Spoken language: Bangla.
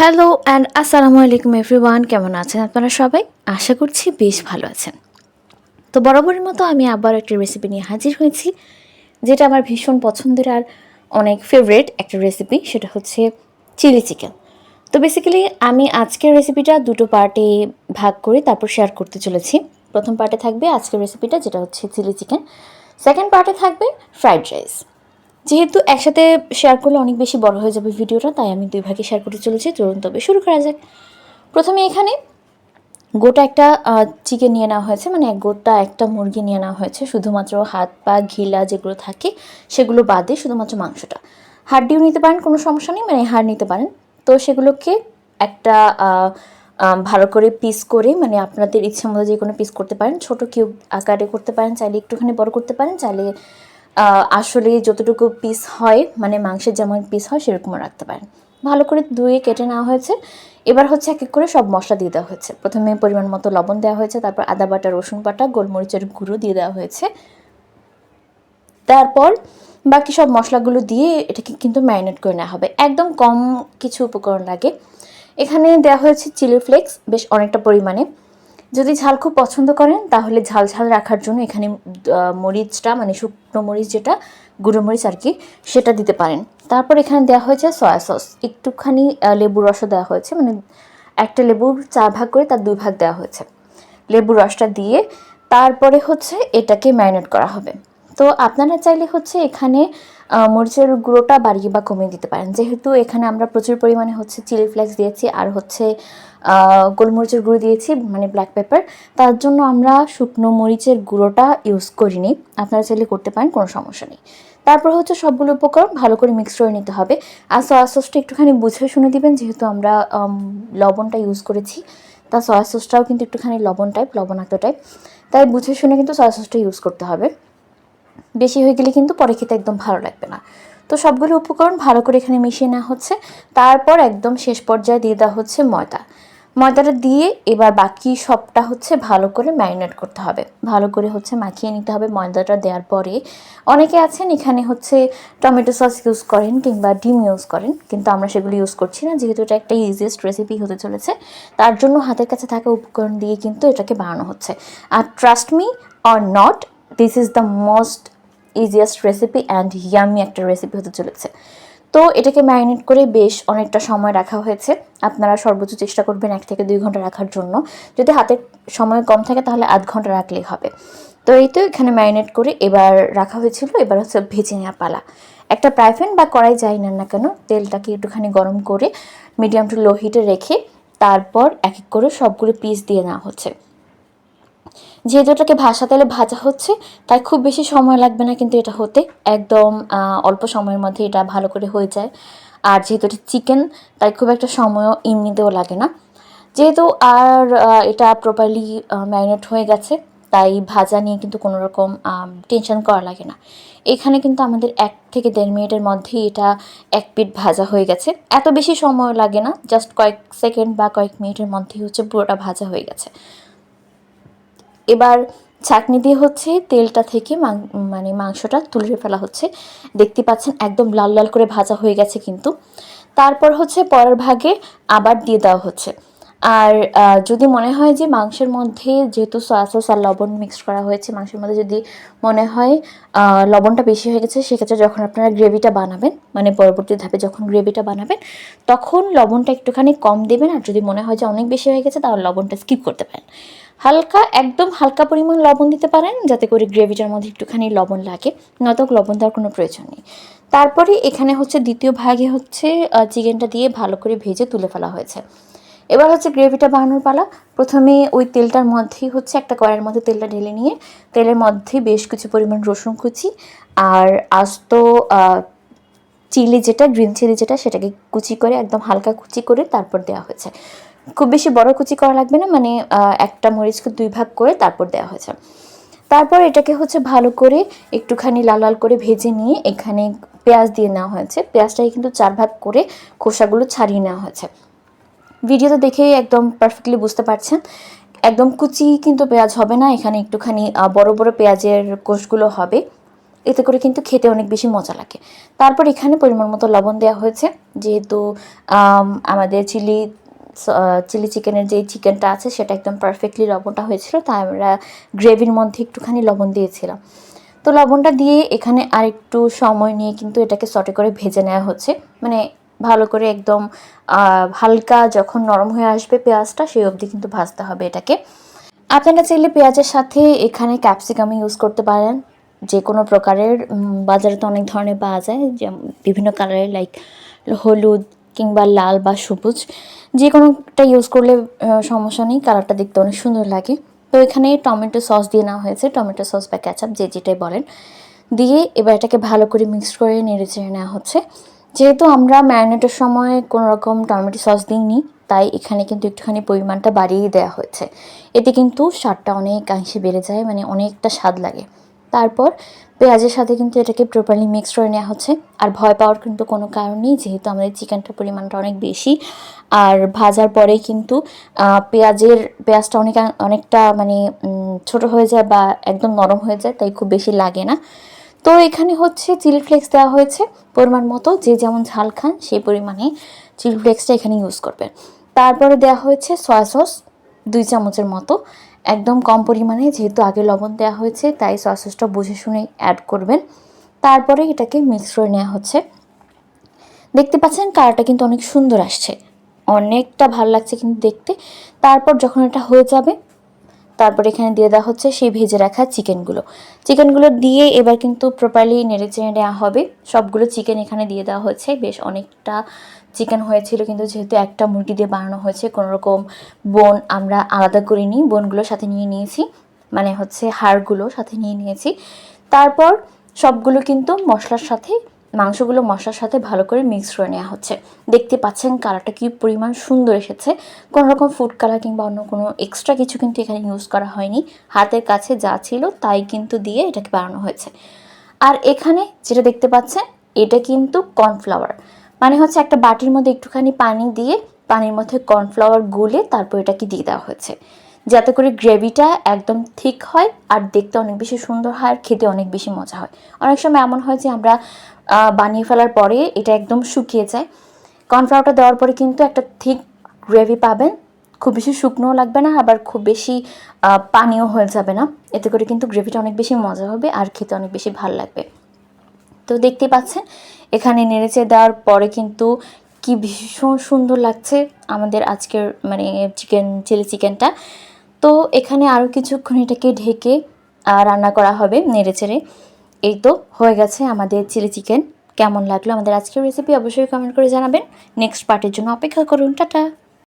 হ্যালো অ্যান্ড আসসালামু আলাইকুম এভরিওয়ান কেমন আছেন আপনারা সবাই? আশা করছি বেশ ভালো আছেন। তো বরাবরের মতো আমি আবার একটা রেসিপি নিয়ে হাজির হয়েছি, যেটা আমার ভীষণ পছন্দের আর অনেক ফেভারিট একটা রেসিপি সেটা হচ্ছে চিলি চিকেন তো বেসিক্যালি আমি আজকের রেসিপিটা দুটো পার্টে ভাগ করে তারপর শেয়ার করতে চলেছি। প্রথম পার্টে থাকবে আজকের রেসিপিটা যেটা হচ্ছে চিলি চিকেন সেকেন্ড পার্টে থাকবে ফ্রাইড রাইস যেহেতু একসাথে শেয়ার করলে অনেক বেশি বড় হয়ে যাবে ভিডিওটা, তাই আমি দুই ভাগে শেয়ার করতে চলেছি। চলুন তবে শুরু করা যাক। প্রথমে এখানে গোটা একটা চিকেন নিয়ে নেওয়া হয়েছে। মানে গোটা একটা মুরগি নিয়ে নেওয়া হয়েছে। শুধুমাত্র হাত, পা, ঘিলা যেগুলো থাকে, সেগুলো বাদে শুধুমাত্র মাংসটা। হাড্ডিও নিতে পারেন, কোনো সমস্যা নেই। মানে হাড় নিতে পারেন। তো সেগুলোকে একটা ভালো করে পিস করে মানে আপনাদের ইচ্ছে মতো যে কোনো পিস করতে পারেন। ছোট কিউব আকারে করতে পারেন। চাইলে একটুখানি বড় করতে পারেন। চাইলে আসলে যতটুকু পিস হয় মানে মাংসের যেমন পিস হয়, সেরকমও রাখতে পারেন। ভালো করে ধুয়ে কেটে নেওয়া হয়েছে। এবার হচ্ছে এক এক করে সব মশলা দিয়ে দেওয়া হয়েছে। প্রথমে পরিমাণ মতো লবণ দেওয়া হয়েছে, তারপর আদা বাটা, রসুন বাটা, গোলমরিচের গুঁড়ো দিয়ে দেওয়া হয়েছে। তারপর বাকি সব মশলাগুলো দিয়ে এটাকে কিন্তু ম্যারিনেট করে নেওয়া হবে। একদম কম কিছু উপকরণ লাগে। এখানে দেওয়া হয়েছে চিলি ফ্লেক্স, বেশ অনেকটা পরিমাণে। যদি ঝাল খুব পছন্দ করেন, তাহলে ঝাল ঝাল রাখার জন্য এখানে মরিচটা মানে শুকনো মরিচ যেটা, গুঁড়ো মরিচ আর কি, সেটা দিতে পারেন। তারপর এখানে দেওয়া হয়েছে সয়া সস একটুখানি লেবুর রসও দেওয়া হয়েছে মানে একটা লেবুর চার ভাগ করে তার দুই ভাগ দেওয়া হয়েছে। লেবুর রসটা দিয়ে তারপরে হচ্ছে এটাকে ম্যারিনেট করা হবে। তো আপনারা চাইলে হচ্ছে এখানে মরিচের গুঁড়োটা বাড়িয়ে বা কমিয়ে দিতে পারেন। যেহেতু এখানে আমরা প্রচুর পরিমাণে হচ্ছে চিলি ফ্লেক্স দিয়েছি আর হচ্ছে গোলমরিচের গুঁড়ো দিয়েছি মানে ব্ল্যাক পেপার তার জন্য আমরা শুকনো মরিচের গুঁড়োটা ইউজ করিনি। আপনারা চাইলে করতে পারেন, কোনো সমস্যা নেই। তারপর হচ্ছে সবগুলো উপকরণ ভালো করে মিক্স করে নিতে হবে। আর সয়া সসটা একটুখানি বুঝে শুনে দিবেন, যেহেতু আমরা লবণটা ইউজ করেছি। তা সয়া সসটাও কিন্তু একটুখানি লবণ টাইপ লবণাক্ত টাইপ তাই বুঝে শুনে কিন্তু সয়া সসটা ইউজ করতে হবে। বেশি হয়ে গেলে কিন্তু পরে খেতে একদম ভালো লাগবে না। তো সবগুলো উপকরণ ভালো করে এখানে মিশিয়ে নেওয়া হচ্ছে। তারপর একদম শেষ পর্যায়ে দিয়ে দেওয়া হচ্ছে ময়দা। ময়দাটা দিয়ে এবার বাকি সবটা হচ্ছে ভালো করে ম্যারিনেট করতে হবে। ভালো করে হচ্ছে মাখিয়ে নিতে হবে ময়দাটা দেওয়ার পরে। অনেকে আছেন এখানে হচ্ছে টমেটো সস ইউজ করেন কিংবা ডিম ইউজ করেন, কিন্তু আমরা সেগুলো ইউজ করছি না, যেহেতু এটা একটা ইজিয়েস্ট রেসিপি হতে চলেছে। তার জন্য হাতের কাছে থাকা উপকরণ দিয়ে কিন্তু এটাকে বানানো হচ্ছে। আর trust me or not this is the most easiest recipe and yummy একটা রেসিপি হতে চলেছে। তো এটাকে ম্যারিনেট করে বেশ অনেকটা সময় রাখা হয়েছে। আপনারা সর্বোচ্চ চেষ্টা করবেন এক থেকে দুই ঘণ্টা রাখার জন্য। যদি হাতের সময় কম থাকে তাহলে আধ ঘণ্টা রাখলেই হবে। তো এই তো এখানে ম্যারিনেট করে এবার রাখা হয়েছিল। এবার হচ্ছে ভেজে নেওয়া পালা। একটা প্রাইফ্যান বা কড়াই যাই নেন না কেন, তেলটাকে একটুখানি গরম করে মিডিয়াম টু লো হিটে রেখে তারপর এক এক করে সবগুলো পিস দিয়ে নেওয়া হচ্ছে। যেহেতু এটাকে ভাসা তেলে ভাজা হচ্ছে, তাই খুব বেশি সময় লাগবে না কিন্তু এটা হতে। একদম অল্প সময়ের মধ্যে এটা ভালো করে হয়ে যায়। আর যেহেতু এটা চিকেন, তাই খুব একটা সময়ও এমনিতেও লাগে না। যেহেতু আর এটা প্রপারলি ম্যারিনেট হয়ে গেছে, তাই ভাজা নিয়ে কিন্তু কোনো রকম টেনশন করা লাগে না। এখানে কিন্তু আমাদের এক থেকে দেড় মিনিটের মধ্যেই এটা এক পিঠ ভাজা হয়ে গেছে। এত বেশি সময় লাগে না জাস্ট কয়েক সেকেন্ড বা কয়েক মিনিটের মধ্যেই হচ্ছে পুরোটা ভাজা হয়ে গেছে। এবার ছাঁকনি দিয়ে হচ্ছে তেলটা থেকে মানে মাংসটা তুলে ফেলা হচ্ছে। দেখতে পাচ্ছেন একদম লাল লাল করে ভাজা হয়ে গেছে কিন্তু। তারপর হচ্ছে পরের ভাগে আবার দিয়ে দেওয়া হচ্ছে। আর যদি মনে হয় যে মাংসের মধ্যে যেহেতু সয়া সস আর লবণ মিক্স করা হয়েছে, মাংসের মধ্যে যদি মনে হয় লবণটা বেশি হয়ে গেছে, সেক্ষেত্রে যখন আপনারা গ্রেভিটা বানাবেন মানে পরবর্তী ধাপে যখন গ্রেভিটা বানাবেন, তখন লবণটা একটুখানি কম দেবেন। আর যদি মনে হয় যে অনেক বেশি হয়ে গেছে, তাহলে লবণটা স্কিপ করতে পারেন। হালকা, একদম হালকা পরিমাণ লবণ দিতে পারেন, যাতে করে গ্রেভিটার মধ্যে একটুখানি লবণ লাগে। নয়তো লবণ দেওয়ার কোনো প্রয়োজন নেই। তারপরে এখানে হচ্ছে দ্বিতীয় ভাগে হচ্ছে চিকেনটা দিয়ে ভালো করে ভেজে তুলে ফেলা হয়েছে। এবার হচ্ছে গ্রেভিটা বানানোর পালা। প্রথমে ওই তেলটার মধ্যেই হচ্ছে একটা কড়াইয়ের মধ্যে তেলটা ঢেলে নিয়ে, তেলের মধ্যে বেশ কিছু পরিমাণ রসুন কুচি আর আস্ত চিলি যেটা, গ্রিন চিলি যেটা, সেটাকে কুচি করে, একদম হালকা কুচি করে তারপর দেওয়া হয়েছে। খুব বেশি বড় কুচি করা লাগবে না মানে একটা মরিচকে দুই ভাগ করে তারপর দেওয়া হয়েছে। তারপর এটাকে হচ্ছে ভালো করে একটুখানি লাল লাল করে ভেজে নিয়ে এখানে পেঁয়াজ দিয়ে নেওয়া হয়েছে। পেঁয়াজটাকে কিন্তু চার ভাগ করে খোসাগুলো ছাড়িয়ে নেওয়া হয়েছে। ভিডিওতে দেখেই একদম পারফেক্টলি বুঝতে পারছেন। একদম কুচি কিন্তু পেঁয়াজ হবে না, এখানে একটুখানি বড় বড় পেঁয়াজের কোষগুলো হবে। এতে করে কিন্তু খেতে অনেক বেশি মজা লাগে। তারপর এখানে পরিমাণ মতো লবণ দেওয়া হয়েছে। যেহেতু আমাদের চিলি চিলি চিকেনের যে চিকেনটা আছে, সেটা একদম পারফেক্টলি লবণটা হয়েছিল তাই আমরা গ্রেভির মধ্যে একটুখানি লবণ দিয়েছিলাম। তো লবণটা দিয়ে এখানে আর একটু সময় নিয়ে কিন্তু এটাকে সটে করে ভেজে নেওয়া হচ্ছে। মানে ভালো করে একদম হালকা যখন নরম হয়ে আসবে পেঁয়াজটা, সেই অবধি কিন্তু ভাজতে হবে এটাকে। আপনারা চাইলে পেঁয়াজের সাথে এখানে ক্যাপসিকাম ইউজ করতে পারেন। যে কোনো প্রকারের বাজারে তো অনেক ধরনের পাওয়া যায় বিভিন্ন কালারের লাইক হলুদ কিংবা লাল বা সবুজ যে কোনোটা ইউজ করলে সমস্যা নেই কালারটা দেখতে অনেক সুন্দর লাগে। তো এখানে টমেটো সস দিয়ে নেওয়া হয়েছে, টমেটো সস বা ক্যাচাপ যে যেটাই বলেন। দিয়ে এবার এটাকে ভালো করে মিক্স করে নেড়ে চেড়ে নেওয়া হচ্ছে। যেহেতু আমরা ম্যারিনেটের সময় কোনো রকম টমেটো সস দিইনি, তাই এখানে কিন্তু একটুখানি পরিমাণটা বাড়িয়ে দেওয়া হয়েছে। এতে কিন্তু স্বাদটা অনেকাংশে বেড়ে যায় মানে অনেকটা স্বাদ লাগে। তারপর পেঁয়াজের সাথে কিন্তু এটাকে প্রপারলি মিক্স করে নেওয়া হচ্ছে। আর ভয় পাওয়ার কিন্তু কোনো কারণ নেই, যেহেতু আমাদের চিকেনটার পরিমাণটা অনেক বেশি। আর ভাজার পরে কিন্তু পেঁয়াজের পেঁয়াজটা অনেক, অনেকটা মানে ছোট হয়ে যায় বা একদম নরম হয়ে যায়, তাই খুব বেশি লাগে না। তো এখানে হচ্ছে চিলি ফ্লেক্স দেওয়া হয়েছে পরিমাণ মতো, যে যেমন ঝাল খান সেই পরিমাণে চিলি ফ্লেক্সটা এখানে ইউজ করবেন। তারপরে দেওয়া হয়েছে সয়া সস দুই চামচের মতো। একদম কম পরিমাণে যেহেতু আগে লবণ দেওয়া হয়েছে, তাই সয়া সসটা বুঝে শুনে অ্যাড করবেন। তারপরে এটাকে মিক্স করে নেওয়া হচ্ছে। দেখতে পাচ্ছেন কালারটা কিন্তু অনেক সুন্দর আসছে। অনেকটা ভালো লাগছে কিন্তু দেখতে। তারপর যখন এটা হয়ে যাবে, তারপর এখানে দিয়ে দেওয়া হচ্ছে সেই ভেজে রাখা চিকেনগুলো। চিকেনগুলো দিয়ে এবার কিন্তু প্রপারলি নেড়ে চেড়ে নেওয়া হবে। সবগুলো চিকেন এখানে দিয়ে দেওয়া হয়েছে। বেশ অনেকটা চিকেন হয়েছিল, কিন্তু যেহেতু একটা মুরগি দিয়ে বানানো হয়েছে কোনো রকম বোন আমরা আলাদা করিনি, বোনগুলো সাথে নিয়ে নিয়েছি মানে হচ্ছে হাড়গুলো সাথে নিয়ে নিয়েছি। তারপর সবগুলো কিন্তু মশলার সাথে, মাংসগুলো মশলার সাথে ভালো করে মিক্স করে নেওয়া হচ্ছে। দেখতে পাচ্ছেন কালারটা কী পরিমাণ সুন্দর এসেছে। কোনো রকম ফুড কালার কিংবা অন্য কোনো এক্সট্রা কিছু কিন্তু এখানে ইউজ করা হয়নি। হাতের কাছে যা ছিল তাই কিন্তু দিয়ে এটাকে বানানো হয়েছে। আর এখানে যেটা দেখতে পাচ্ছেন, এটা কিন্তু কর্নফ্লাওয়ার মানে হচ্ছে একটা বাটির মধ্যে একটুখানি পানি দিয়ে পানির মধ্যে কর্নফ্লাওয়ার গুলে তারপর এটাকে দিয়ে দেওয়া হয়েছে। যাতে করে গ্রেভিটা একদম ঠিক হয় আর দেখতে অনেক বেশি সুন্দর হয় আর খেতে অনেক বেশি মজা হয়। অনেক সময় এমন হয় যে আমরা বানিয়ে ফেলার পরে এটা একদম শুকিয়ে যায়। কর্নফ্লাওয়ারটা দেওয়ার পরে কিন্তু একটা থিক গ্রেভি পাবেন। খুব বেশি শুকনোও লাগবে না, আবার খুব বেশি পানিও হয়ে যাবে না। এতে করে কিন্তু গ্রেভিটা অনেক বেশি মজা হবে আর খেতে অনেক বেশি ভালো লাগবে। তো দেখতে পাচ্ছেন, এখানে নেড়েচে দেওয়ার পরে কিন্তু কি ভীষণ সুন্দর লাগছে আমাদের আজকের মানে চিকেন চিলি চিকেনটা তো এখানে আরও কিছুক্ষণ এটাকে ঢেকে রান্না করা হবে নেড়েচেড়ে এই তো হয়ে গেছে আমাদের চিলি চিকেন কেমন লাগল আমাদের আজকের রেসিপি অবশ্যই কমেন্ট করে জানাবেন। নেক্সট পার্টের জন্য অপেক্ষা করুন, টাটা।